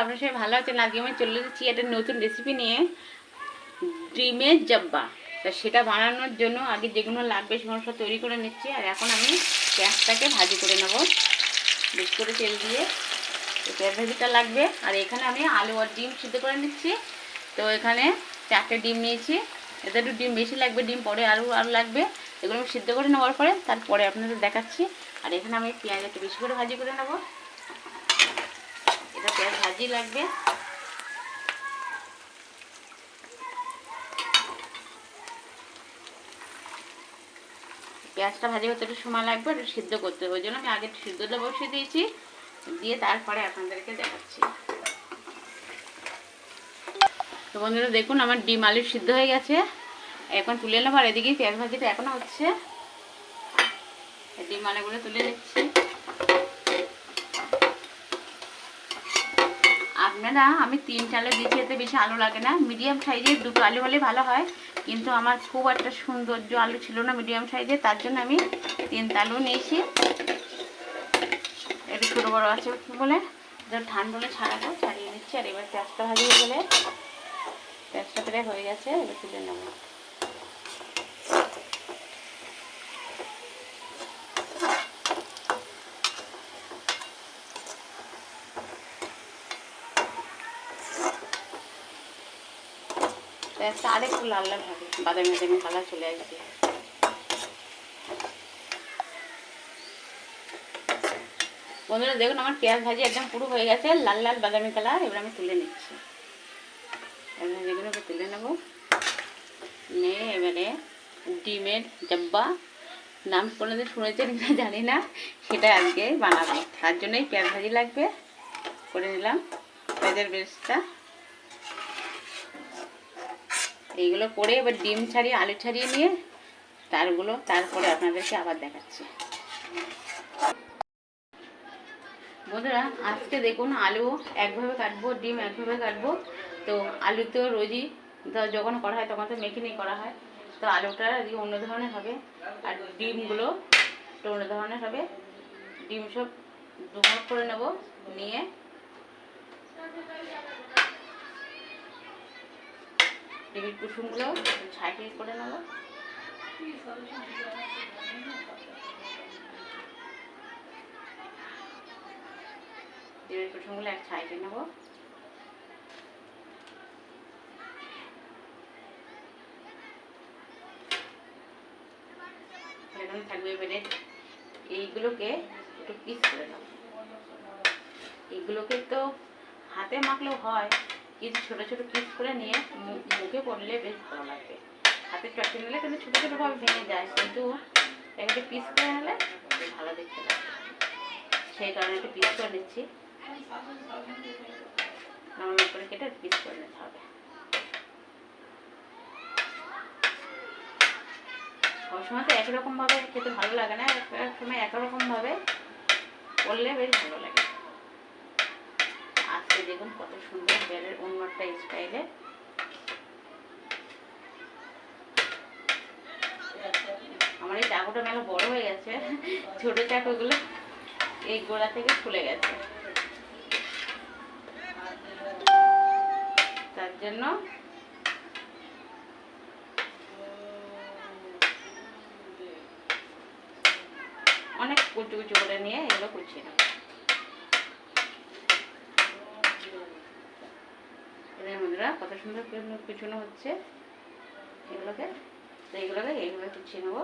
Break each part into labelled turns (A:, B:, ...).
A: আপনার সবাই ভালো আছেন? আজকে আমি চলে এসেছি একটা নতুন রেসিপি নিয়ে। ডিমের জব্বা। তা সেটা বানানোর জন্য আগে যেগুলো লাগবে সেগুলো সব তৈরি করে নিচ্ছি। আর এখন আমি পেঁয়াজটাকে ভাজি করে নেব। বেশি করে তেল দিয়ে। তো পেঁয়াজ ভাজিটা লাগবে। আর এখানে আমি আলু আর ডিম সিদ্ধ করে নিচ্ছি। তো এখানে চারটে ডিম নিয়েছি। এতে একটু ডিম বেশি লাগবে, ডিম পরে আলু আলু লাগবে। এগুলো আমি সিদ্ধ করে নেওয়ার পরে তারপরে আপনাদের দেখাচ্ছি। আর এখানে আমি পেঁয়াজ একটু বেশি করে ভাজি করে নেব। এটা পেঁয়াজ ভাজি লাগবে। পেঁয়াজটা ভাজি করতে একটু সময় লাগবে একটু সিদ্ধ করতে ওই জন্য আমি আগে সিদ্ধটা বসিয়ে দিয়েছি, দিয়ে তারপরে আপনাদেরকে দেখাচ্ছি। তো বন্ধুরা, দেখুন আমার ডিম আলু সিদ্ধ হয়ে গেছে। এখন তুলে নেব, আর এদিকে পেঁয়াজ ভাজিটা এখনও হচ্ছে। ডিম আলুগুলো তুলে নিচ্ছি। আপনারা আমি তিন আলু দিচ্ছি এতে বেশি আলু লাগে না। মিডিয়াম সাইজের দুটো আলু হলে ভালো হয়। কিন্তু আমার খুব একটা সৌন্দর্য আলু ছিল না মিডিয়াম সাইজে তার জন্য আমি তিন আলু নিয়েছি। একটু ছোটো বড়ো আছে বলে? ঠান্ডা হলে ছাড়াবো, ছাড়িয়ে দিচ্ছি আর এবার প্যাঁচটা ভাজি হয়ে গেলে। হয়ে গেছে, এবার তুলে নেব। আরেকটু লাল লাল বাদামি বাদামি কালার চলে আসবে। বন্ধুরা, দেখুন আমার পেঁয়াজ ভাজি একদম পুরো হয়ে গেছে, লাল লাল বাদামি কালার, এবার আমি তুলে নিচ্ছি। এবার যেগুলোকে তুলে নেব। নিয়ে এবারে ডিমের ডাব্বা নাম কোনোদিন শুনেছেন কিনা জানি না, সেটা আজকে বানাবো। তার জন্যই পেঁয়াজ ভাজি লাগবে। করে নিলাম। পেঁয়াজের বেশটা এইগুলো করে এবার ডিম ছাড়িয়ে, আলু ছাড়িয়ে নিয়ে তারগুলো তারপরে আপনাদেরকে আবার দেখাচ্ছি। বন্ধুরা, আজকে দেখুন আলু একভাবে কাটবো, ডিম একভাবে কাটবো। তো আলু তো রোজই তো যখন করা হয় তখন তো মেখে নিয়ে করা হয়। তো আলুটা আজকে অন্য ধরনের হবে আর ডিমগুলো একটু অন্য ধরনের হবে। ডিম সব দুভাগ করে নেব, নিয়ে ডিমের কুসুমগুলো ছাঁকিয়ে করে কুসুমগুলো এক এখানে থাকবে এইগুলোকে একটু পিস করে নেব এইগুলোকে তো হাতে মাখলেও হয়। কিন্তু ছোটো ছোটো পিস করে নিয়ে মুখে পড়লে বেশ ভালো লাগবে হাতে চটকে নিলে কিন্তু ছোটো ছোটোভাবে ভেঙে যায়, কিন্তু একটা পিস করে নিলে ভালো দেখতে লাগে। সেই কারণে একটু পিস করে নিচ্ছি। নর্মাল করে কেটে পিস করে নিতে হবে। সবসময় তো একরকমভাবে খেতে ভালো লাগে না, এক সময় একরকমভাবে করলে বেশ ভালো লাগে। দেখুন কত সুন্দর বেলের অন্য একটা স্টাইলে। আমার এই চাকুটা মেলা বড় হয়ে গেছে, ছোট চাকুগুলো এই গোড়া থেকে খুলে গেছে। তার জন্য অনেক কুচু কুচু করে নিয়ে এগুলো কুচিয়ে নেব। বন্ধুরা কত সুন্দর পিছনো হচ্ছে। এগুলোকে, তো এগুলোকে এইভাবে পিছিয়ে নেব।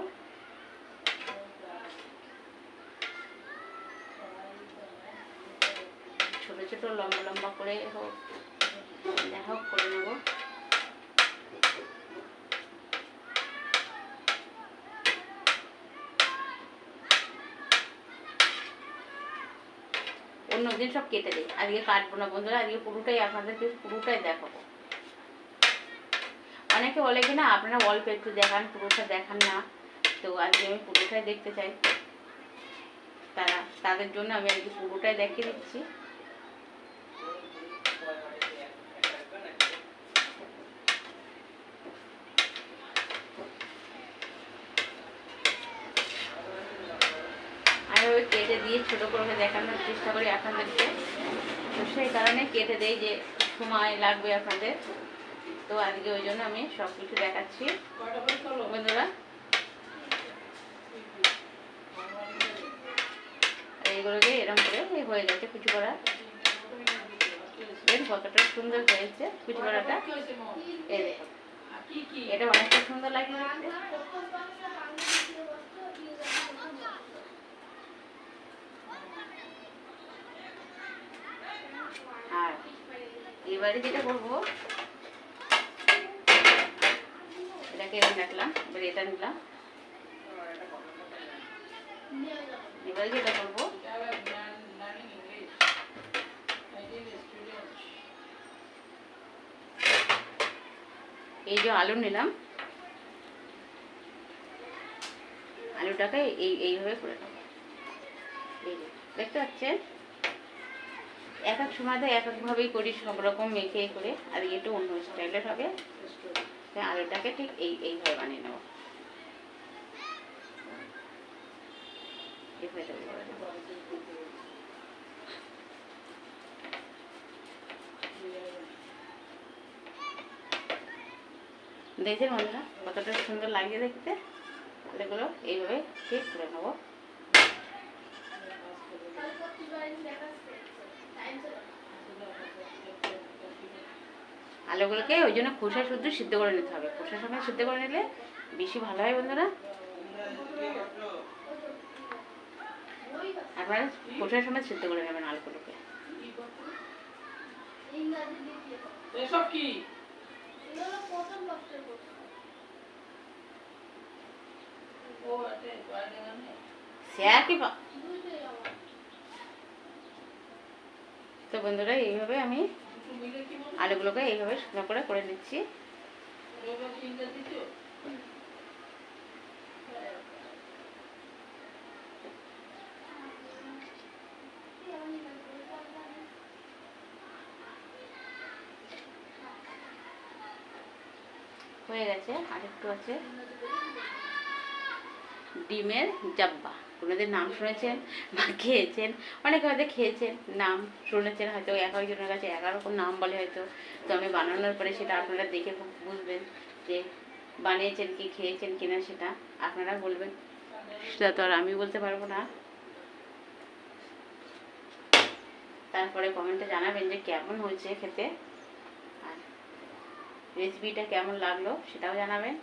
A: ছোটো ছোটো, লম্বা লম্বা করে হোক, দেখা হোক, করে নেব। অন্য দিন সব কেটে দিই। আজকে কাটবো না বন্ধুরা, আজকে পুরোটাই আপনাদেরকে পুরোটাই দেখাবো। অনেকে বলে কি না, আপনারা অল্প একটু দেখান, পুরোটা দেখান না। তো আজকে আমি পুরোটাই দেখতে চাই। তারা, তাদের জন্য আমি আজকে পুরোটাই দেখিয়ে দিচ্ছি আমি ওই কেটে দিয়ে ছোটো করে দেখানোর চেষ্টা করি আপনাদেরকে। তো সেই কারণে কেটে দেই যে সময় লাগবে আপনাদের। তো আজকে ওই জন্য আমি সব কিছু দেখাচ্ছি। বন্ধুরা, এইগুলোকে এরকম করে হয়ে গেছে কুচি করা কতটা সুন্দর হয়েছে কুচি করাটা এটা অনেকটা সুন্দর লাগে আর এবারে যেটা করব, এটাকে এবার রাখলাম এবার এটা নিলাম। এবারে যেটা করব, এই যে আলু নিলাম, আলুটাকে এই, এইভাবে করে দেখতে পাচ্ছেন? এক এক সময় তো এক একভাবেই করি, সব রকম মেখে করে, আর একটু অন্য স্টাইলের হবে। আলুটাকে ঠিক এই, এইভাবে বানিয়ে নেব। দেখছেন বন্ধুরা, কতটা সুন্দর লাগে দেখতে? এগুলো এইভাবে ঠিক করে নেব। আলুগুলোকে ওই জন্য খোসা শুদ্ধ সিদ্ধ করে নিতে হবে। খোসা সময় সিদ্ধ করে নিলে বেশি ভালো হয় বন্ধুরা। একবার খোসার সময় সিদ্ধ করে নেবেন আলুগুলোকে।
B: এসব কি?
A: আর কি তো বন্ধুরা, এইভাবে আমি আলুগুলোকে এইভাবে সুন্দর করে করে নিচ্ছি। হয়ে গেছে, আর একটু আছে। ডিমের জাব্বা। কোনোদের নাম শুনেছেন বা খেয়েছেন, অনেকে হয়তো খেয়েছেন, নাম শুনেছেন হয়তো এক একজনের কাছে এক রকম নাম বলে হয়তো, তো আমি বানানোর পরে সেটা আপনারা দেখে বুঝবেন যে বানিয়েছেন কি, খেয়েছেন কিনা সেটা আপনারা বলবেন। সেটা তো আর আমি বলতে পারব না। তারপরে কমেন্টে জানাবেন যে কেমন হয়েছে খেতে, আর রেসিপিটা কেমন লাগল সেটাও জানাবেন।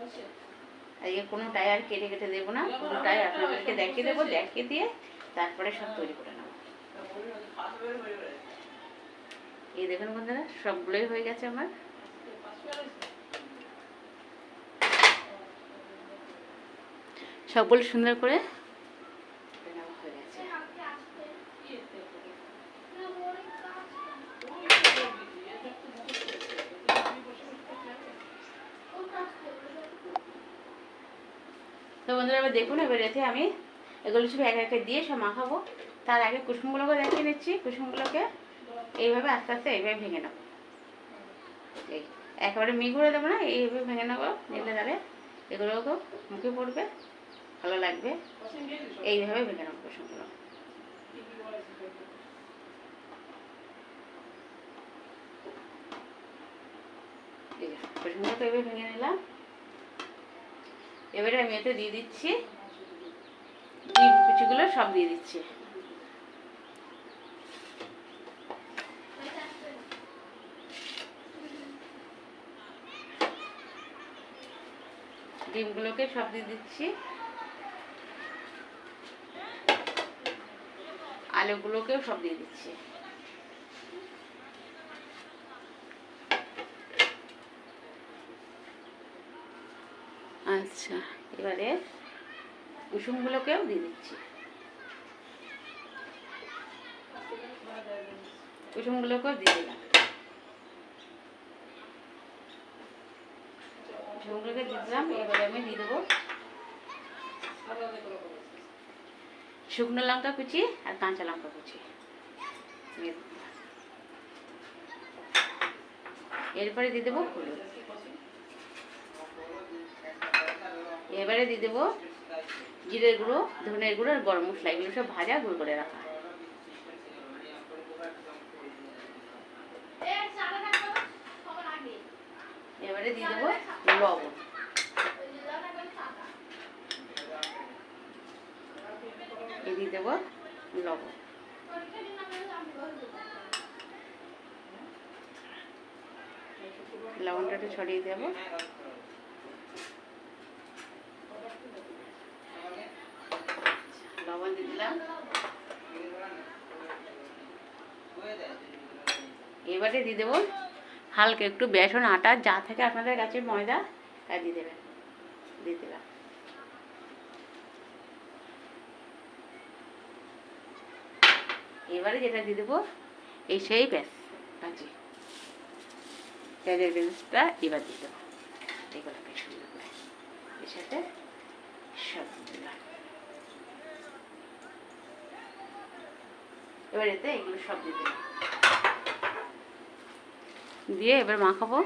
A: আজকে কোনো টায়ার কেটে কেটে দেবো না পুরোটাই আপনাদেরকে দেখিয়ে দেবো দেখিয়ে দিয়ে তারপরে সব তৈরি করে নেব। এই দেখুন বন্ধুরা সবগুলোই হয়ে গেছে আমার। সবগুলো সুন্দর করে নেওয়া হয়ে গেছে তো বন্ধুরা, এবার দেখুন, এবার এতে আমি এগুলো সব এক একে দিয়ে সব মাখাবো। তার আগে কুসুমগুলোকে দেখিয়ে নিচ্ছি কুসুমগুলোকে এইভাবে আস্তে আস্তে এইভাবে ভেঙে নেব। এই, একেবারে মি করে দেবো না, এইভাবে ভেঙে নেব। নিলে তাহলে এগুলোকেও মুখে পড়বে, ভালো লাগবে। এইভাবে ভেঙে নেব কুসুমগুলো। কুসুমগুলোকে এইভাবে ভেঙে নিলাম। এবারে আমি এতে দিয়ে দিচ্ছি ডিম কুচিগুলো, সব দিয়ে দিচ্ছি। ডিমগুলোকে সব দিয়ে দিচ্ছি। আলুগুলোকেও সব দিয়ে দিচ্ছি। আচ্ছা। এবারে কুসুমগুলোকেও দিয়ে দিচ্ছি। কুসুমগুলোকেও দিয়ে দিলাম। দিয়ে দিলাম, এবারে আমি দিয়ে দেবো শুকনো লঙ্কা কুচি আর কাঁচা লঙ্কা কুচি। এরপরে দিয়ে দেবো হলুদ। এবারে দিয়ে দেবো জিরের গুঁড়ো, ধনের গুঁড়ো আর গরম মশলা। এগুলো সব ভাজা, গুঁড়ো করে রাখা। এবারে দিয়ে দেবো লবণ। দিয়ে দেবো লবণ। লবণটা একটু ছড়িয়ে দেবো লবণ দিয়ে দিলাম এবারে দিয়ে দেবো। হালকা একটু বেসন, আটা, যা থাকে আপনাদের কাছে ময়দা, তা দিয়ে দেবেন। দিয়ে দিলাম। এবারে যেটা দিয়ে দেবো, এই সেই ব্যাস কাজে পেঁয়াজের বেসটা এবার দিয়ে দেবো। এগুলো বেশ এর সাথে সব এবার এতে এগুলো সব দিয়ে দিলাম। দিয়ে এবার মাখাবো।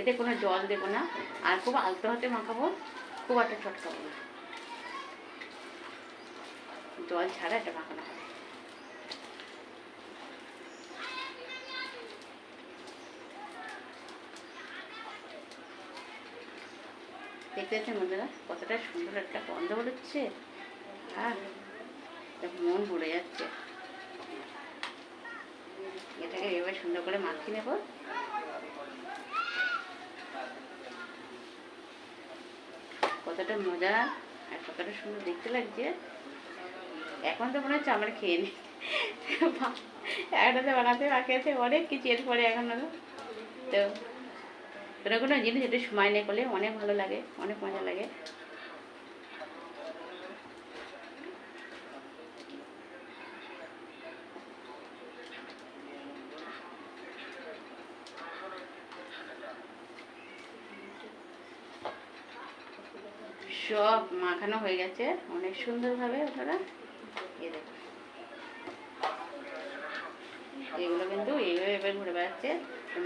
A: এতে কোনো জল দেবো না। আর খুব আলতো হাতে মাখাবো। খুব একটা চটকাবো না। জল ছাড়া এটা মাখানো হবে দেখতে পাচ্ছেন বন্ধুরা, কতটা সুন্দর একটা গন্ধ বেরোচ্ছে। আর মন ভরে যাচ্ছে। এটাকে এবার সুন্দর করে মাখিয়ে নেব। কতটা মজা আর কতটা সুন্দর দেখতে লাগছে। এখন তো মনে হচ্ছে আমার খেয়ে নিই একটাতে বানাতে বাকি আছে অনেক কিছু, এরপরে এখনও তো কোনো কোনো জিনিস একটু সময় নিয়ে করলে অনেক ভালো লাগে, অনেক মজা লাগে। সব মাখানো হয়ে গেছে। অনেক সুন্দরভাবে এ দেখুন। এগুলো কিন্তু এইভাবে এবার ঘুরে বেড়াচ্ছে।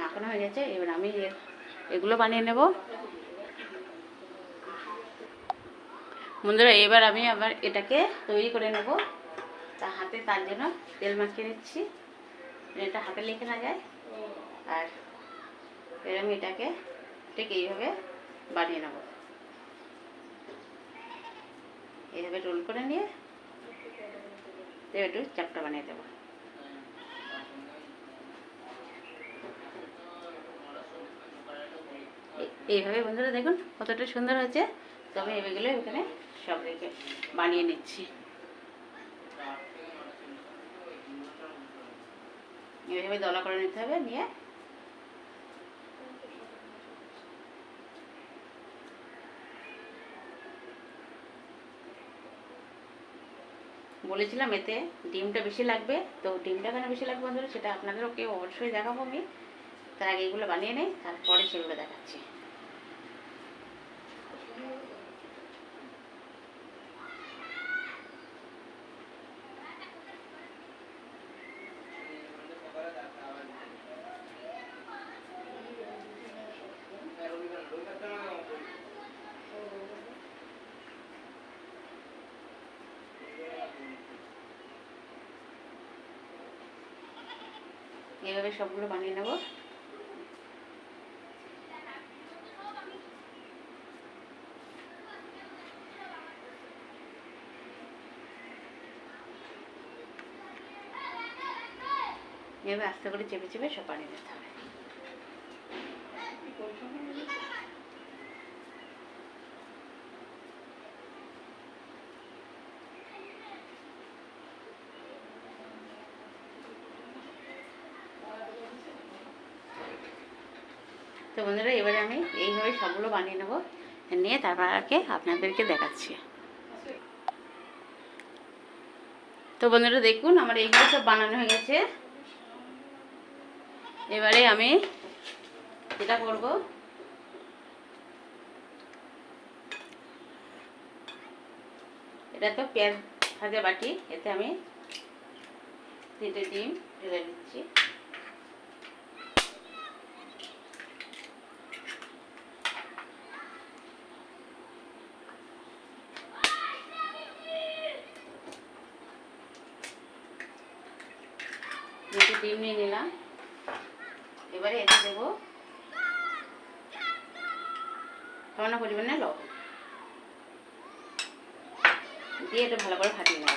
A: মাখানো হয়ে গেছে। এবার আমি এগুলো বানিয়ে নেব। বন্ধুরা, এবার আমি আবার এটাকে তৈরি করে নেব। তা হাতে তার জন্য তেল মাখিয়ে নিচ্ছি। এটা হাতে লেখে না যায়। আর এবার আমি এটাকে ঠিক এইভাবে বানিয়ে নেব। এইভাবে রোল করে নিয়ে একটু চাপটা বানিয়ে দেবো। এইভাবে বন্ধুরা দেখুন কতটা সুন্দর হয়েছে। তবে এগুলো এখানে সব রেখে বানিয়ে নিচ্ছি। এইভাবে দলা করে নিতে হবে, নিয়ে বলেছিলাম এতে ডিমটা বেশি লাগবে। তো ডিমটা কেন বেশি লাগবে বন্ধুরা, সেটা আপনাদেরও কেউ অবশ্যই দেখাবো আমি। তার আগে এগুলো বানিয়ে নেই, তারপরে সেগুলো দেখাচ্ছি। এইভাবে সবগুলো বানিয়ে নেব। এভাবে আস্তে করে চেপে চেপে সব বানিয়ে নিতে হবে। তো বন্ধুরা, এবারে আমি এইভাবে সবগুলো বানিয়ে নেব। নিয়ে তারপর আগে আপনাদেরকে দেখাচ্ছি। তো বন্ধুরা, দেখুন, আমার এইগুলো সব বানানো হয়ে গেছে। এবারে আমি যেটা করব, এটা তো পেঁয়াজ ভাজা বাটি, এতে আমি তিনটে ডিম ঢেলে দিচ্ছি। ডিম নিয়ে নিলাম। এবারে এতে দেবো সামান্য পরিমাণে লবণ। দিয়ে এটা ভালো করে ফাটিয়ে নেব।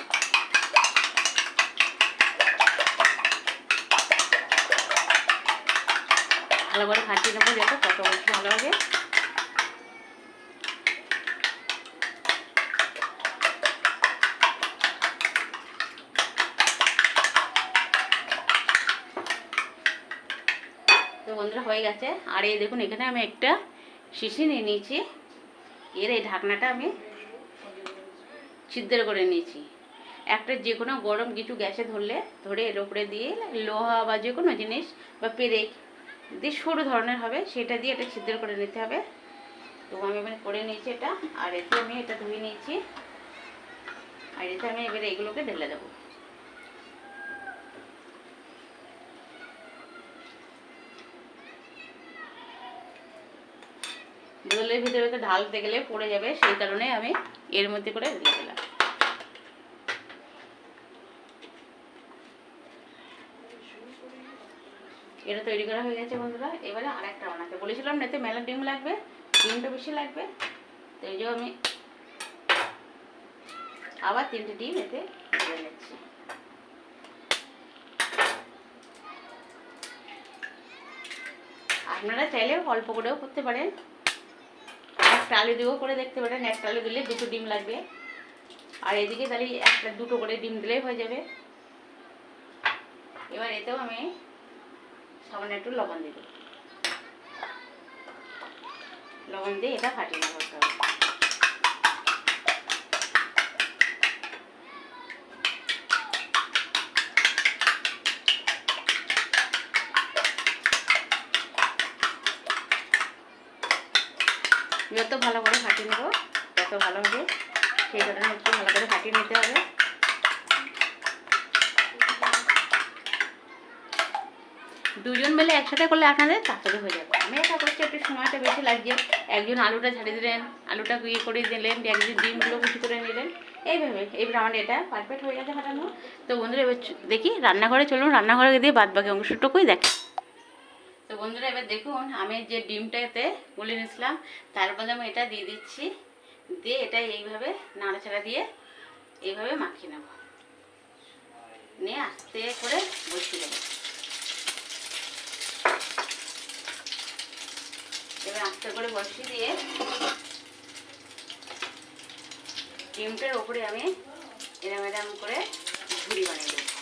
A: ভালো করে ফাটিয়ে নেব দেখো কত বলছি ভালো হবে তো বন্ধুরা হয়ে গেছে। আর এই দেখুন, এখানে আমি একটা শিশি নিয়ে নিয়েছি। এর এই ঢাকনাটা আমি ছিদ্র করে নিয়েছি। একটা যে কোনো গরম কিছু গ্যাসে ধরলে, ধরে এর উপরে দিয়ে লোহা বা যে কোনো জিনিস বা পেরেক দিয়ে সরু ধরনের হবে, সেটা দিয়ে এটা ছিদ্র করে নিতে হবে। তো আমি এবারে করে নিয়েছি এটা, আর এতে আমি এটা ধুয়ে নিয়েছি। আর এতে আমি এবারে এগুলোকে ঢেলে দেবো। বোতলের ভিতরে তো ঢালতে গেলে পড়ে যাবে, সেই কারণে আমি এর মধ্যে করে ঢেলে দিলাম। এটা তৈরি করা হয়ে গেছে বন্ধুরা। এবারে আরেকটা বানাতে। বলেছিলাম না, এতে মেলা ডিম লাগবে, ডিমটা বেশি লাগবে, তো এই যে আমি আবার তিনটে ডিম এতে ঢেলে নিচ্ছি। আপনারা চাইলে অল্প করেও করতে পারেন। একটা আলু দিয়েও করে দেখতে পারেন, একটা আলু দিলে দুটো ডিম লাগবে। আর এদিকে তাহলে একটা দুটো করে ডিম দিলেই হয়ে যাবে। এবার এতেও আমি সামান্য একটু লবণ দিব। লবণ দিয়ে এটা ফাটিয়ে নেব যত ভালো করে ফাটিয়ে নেব। তত ভালো হবে সেই কারণে একটু ভালো করে ফাটিয়ে নিতে হবে। দুজন মিলে একসাথে করলে আপনাদের তাড়াতাড়ি হয়ে যাবে। আমি একা করছি একটু সময়টা বেশি লাগছে একজন আলুটা ঝাড়িয়ে দিলেন, আলুটা ইয়ে করে দিলেন একজন ডিমগুলো কুচি করে নিলেন। এইভাবে এইভাবে আমার এটা পারফেক্ট হয়ে গেছে ফাটানো। তো বন্ধুরা, এবার দেখি রান্নাঘরে চলুন, রান্নাঘরে দিয়ে বাদ বাকি অংশটুকুই দেখি। বন্ধুরা, এবার দেখুন, আমি যে ডিমটাতে গুলে নিয়েছিলাম তার মধ্যে আমি এটা দিয়ে দিচ্ছি, দিয়ে এটা এইভাবে নাড়াচাড়া দিয়ে এইভাবে মাখিয়ে নেব। নিয়ে আস্তে করে বসিয়ে দেবো। এবার আস্তে করে বসিয়ে দিয়ে ডিমটার ওপরে আমি এরম এরম করে ঝুড়ি বানিয়ে দেবো।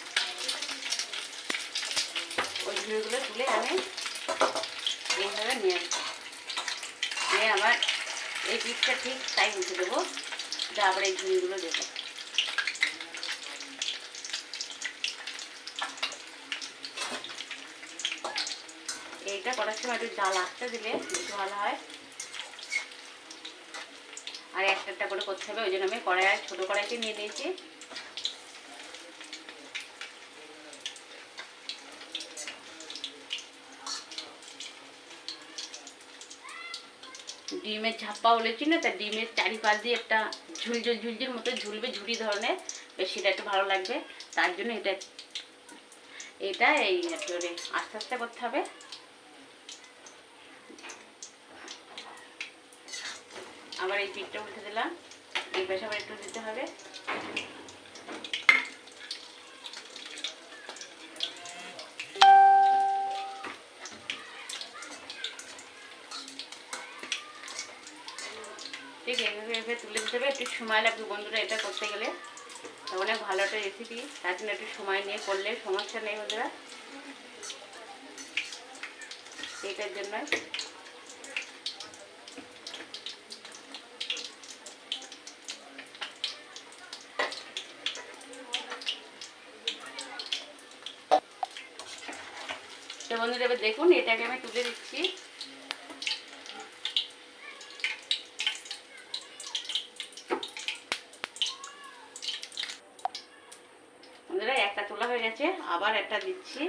A: ওই ঝুড়িগুলো তুলে আমি এইভাবে নিয়ে আসব নিয়ে আবার এই পিঠটা ঠিক তাই মুছে দেবো। যা আবার এই ঝুড়িগুলো দেবো। এইটা করার সময় একটু জাল আসতে দিলে বেশি ভালো হয়। আর একটা একটা করে করতে হবে, ওই জন্য আমি কড়াই ছোটো কড়াইতে নিয়ে নিয়েছি। ডিমের ঝাপ্পা বলেছি না, তা ডিমের চারিপাশ দিয়ে একটা ঝুলঝুল ঝুলঝুল মতো ঝুলবে ঝুড়ি ধরনের। সেটা একটু ভালো লাগবে। তার জন্য এটা এটা এই আস্তে আস্তে করতে হবে। আবার এই পিঠটা উঠে দিলাম। এই পাশে আবার একটু দিতে হবে। একটু সময় লাগবে বন্ধুরা এটা করতে গেলে। অনেক ভালো একটা রেসিপি তার জন্য একটু সময় নিয়ে করলে সমস্যা নেই বন্ধুরা। এটার জন্য। তো বন্ধুরা এবার দেখুন, এটাকে আমি তুলে দিচ্ছি বন্ধুরা একটা তোলা হয়ে গেছে আবার একটা দিচ্ছি।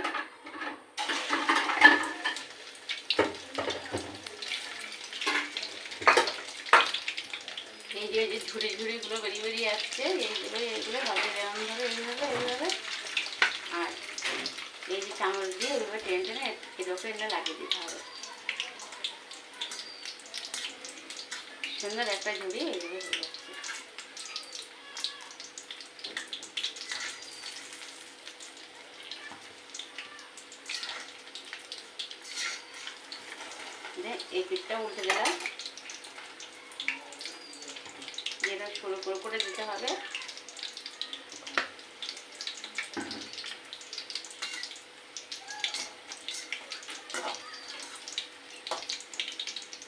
A: এই যে যে ঝুড়ি ঝুড়িগুলো বেরিয়ে বেরিয়ে আসছে এইগুলো এইগুলো এরকমভাবে এইভাবে এইভাবে। আর এই যে চামচ দিয়ে ওইভাবে টেনে টেনে এরকম এনে লাগিয়ে দিতে হবে। সুন্দর একটা ঝুড়ি এইভাবে হয়ে যাচ্ছে দিয়ে পিঠটা উঠে দিলাম। যেটা সরু করে করে দিতে হবে।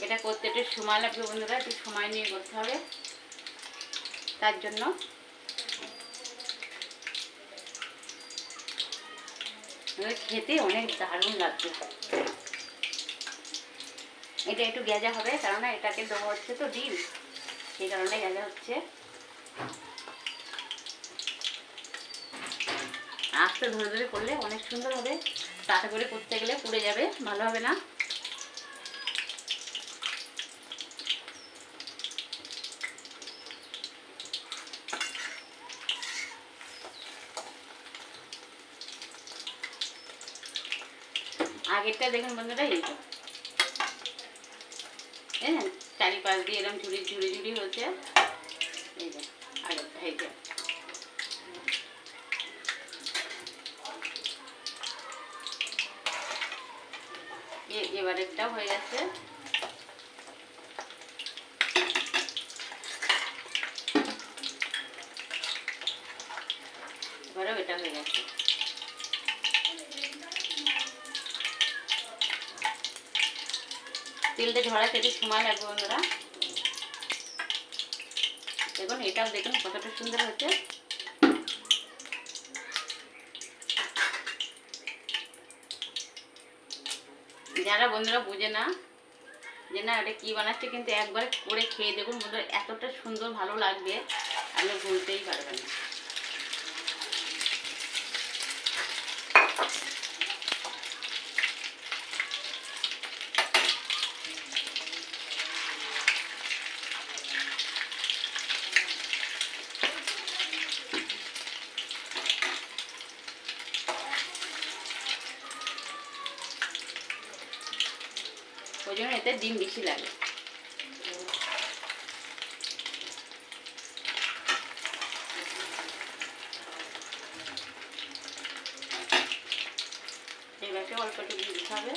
A: এটা করতে একটু সময় লাগবে বন্ধুরা, একটু সময় নিয়ে করতে হবে। তার জন্য। খেতে অনেক দারুণ লাগবে। এটা একটু গেজা হবে, কেননা এটাকে দেওয়া হচ্ছে তো ডিম। সেই কারণে গেজা হচ্ছে। আস্তে ধরে ধরে করলে অনেক সুন্দর হবে। তাতে করে করতে গেলে পুড়ে যাবে, ভালো হবে না। আগেরটা দেখুন বন্ধুরা এইটা চারিপাশ দিয়ে এরকম ঝুড়ি ঝুড়ি ঝুড়ি হচ্ছে। এই যে আগেরটা এই যে। এ- এবারেরটাও হয়ে গেছে। এবারেও এটা হয়ে গেছে। তেলটা ঝরাতে একটু সময় লাগবে বন্ধুরা। দেখুন এটাও দেখুন কতটা সুন্দর হচ্ছে। যারা বন্ধুরা বোঝে না, যে না, এটা কী বানাচ্ছে, কিন্তু একবার করে খেয়ে দেখুন বন্ধুরা, এতটা সুন্দর ভালো লাগবে, আপনি ভুলতেই পারবেন না। ওই জন্য এতে ডিম বেশি লাগে। এবারে অল্প একটু দিতে হবে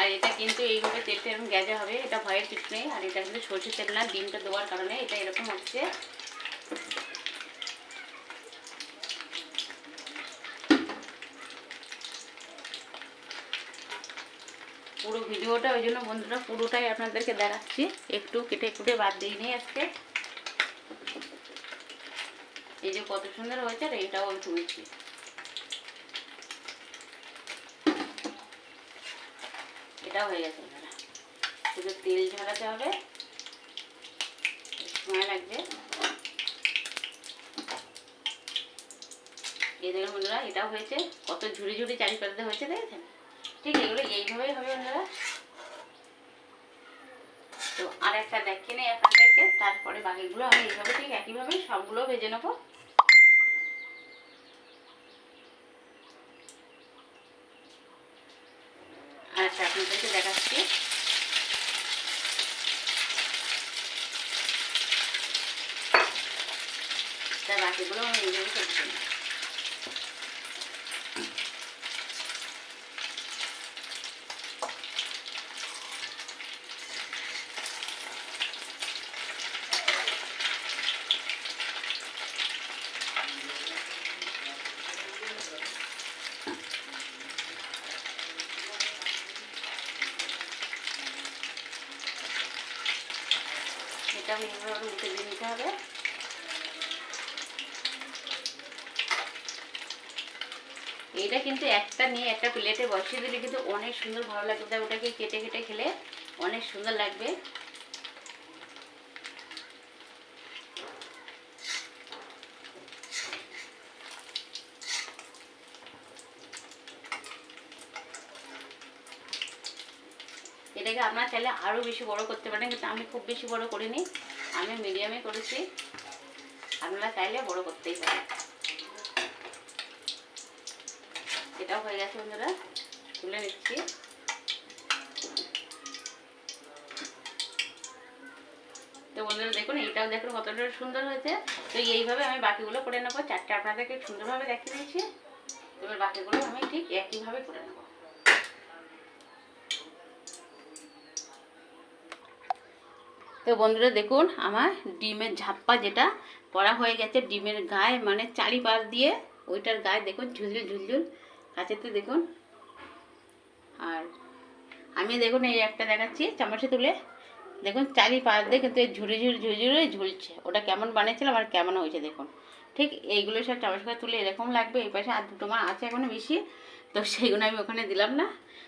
A: আর এটা কিন্তু এইভাবে তেলটা এরকম গ্যাজা হবে, এটা ভয়ের কিছু নেই। আর এটা কিন্তু সরষের তেল না, ডিমটা দেওয়ার কারণে এটা এরকম হচ্ছে। পুরো ভিডিওটা, ওই জন্য বন্ধুরা পুরোটাই আপনাদেরকে দেখাচ্ছি। একটু কেটে কুটে বাদ দিইনি আজকে। এই যে কত সুন্দর হয়েছে, আর এটাও আমি তুলছি। এটাও হয়ে গেছে। শুধু তেল ঝরাতে হবে। সময় লাগবে। এই দেখুন বন্ধুরা, এটাও হয়েছে। কত ঝুড়ি ঝুড়ি চারিপাশে হয়েছে, দেখেছেন? ঠিক এগুলো এইভাবেই হবে বন্ধুরা। তো আর একটা দেখে নেই আপনাদেরকে তারপরে বাকিগুলো আমি এইভাবে ঠিক একইভাবে সবগুলো ভেজে নেব আর একটা আপনাদেরকে দেখাচ্ছি তা বাকিগুলো আমি এইভাবে করছি এটা নিতে হবে। এইটা কিন্তু একটা নিয়ে একটা প্লেটে বসিয়ে দিলে কিন্তু অনেক সুন্দর ভালো লাগবে। ওটাকে কেটে কেটে খেলে অনেক সুন্দর লাগবে এটাকে আপনারা চাইলে আরও বেশি বড় করতে পারেন, কিন্তু আমি খুব বেশি বড় করিনি। আমি মিডিয়ামে করেছি। আপনারা চাইলে বড় করতেই পারেন। এটাও হয়ে গেছে বন্ধুরা। তুলে নিচ্ছি। তো বন্ধুরা দেখুন, এইটাও দেখুন কতটা সুন্দর হয়েছে। তো এইভাবে আমি বাকিগুলো করে নেব। চারটে আপনাদেরকে সুন্দরভাবে দেখিয়ে দিয়েছি। এবার বাকিগুলো আমি ঠিক একইভাবে করে নেব। তো বন্ধুরা দেখুন, আমার ডিমের ঝাপ্পা যেটা করা হয়ে গেছে ডিমের গায়ে মানে চারিপাশ দিয়ে ওইটার গায়ে দেখুন, ঝুলঝুল ঝুলঝুল। কাছেতে দেখুন। আর আমি দেখুন এই একটা দেখাচ্ছি, চামচে তুলে। দেখুন, চারিপাশ দিয়ে কিন্তু এই ঝুড়ি ঝুড়ি ঝুড়ি ঝুড়ি ঝুলছে। ওটা কেমন বানিয়েছিলাম আর কেমন হয়েছে দেখুন। ঠিক এইগুলো সব চামচ করে তুলে এরকম লাগবে, এই পাশে আর দুটো মার আছে এখনও বেশি, তো সেইগুলো আমি ওখানে দিলাম না।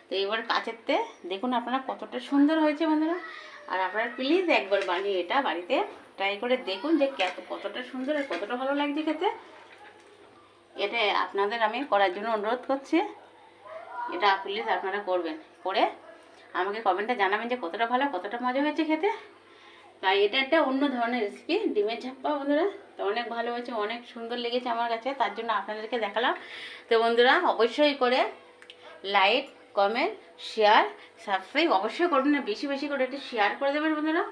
A: তো এবার কাছেরতে দেখুন আপনারা কতটা সুন্দর হয়েছে বন্ধুরা। আর আপনারা প্লিজ একবার বানিয়ে এটা বাড়িতে ট্রাই করে দেখুন যে কত- কতটা সুন্দর আর কতটা ভালো লাগছে খেতে। এটা আপনাদের আমি করার জন্য অনুরোধ করছি। এটা প্লিজ আপনারা করবেন। করে আমাকে কমেন্টে জানাবেন যে কতটা ভালো, কতটা মজা হয়েছে খেতে। তাই এটা একটা অন্য ধরনের রেসিপি ডিমের ঝাপ্পা বন্ধুরা। তো অনেক ভালো হয়েছে, অনেক সুন্দর লেগেছে আমার কাছে, তার জন্য আপনাদেরকে দেখালাম। তো বন্ধুরা, অবশ্যই করে লাইক কমেন্ট শেয়ার সাবস্ক্রাইব অবশ্যই করবেন না, বেশি বেশি করে একটু শেয়ার করে দেবেন বন্ধুরা।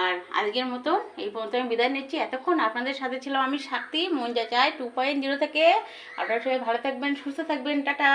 A: আর আজকের মতো এই পর্যন্ত আমি বিদায় নিচ্ছি। এতক্ষণ আপনাদের সাথে ছিলাম আমি সাক্ষী, মন যা চায় টু পয়েন্ট জিরো থেকে। আপনারা সবাই ভালো থাকবেন, সুস্থ থাকবেন, টাটা।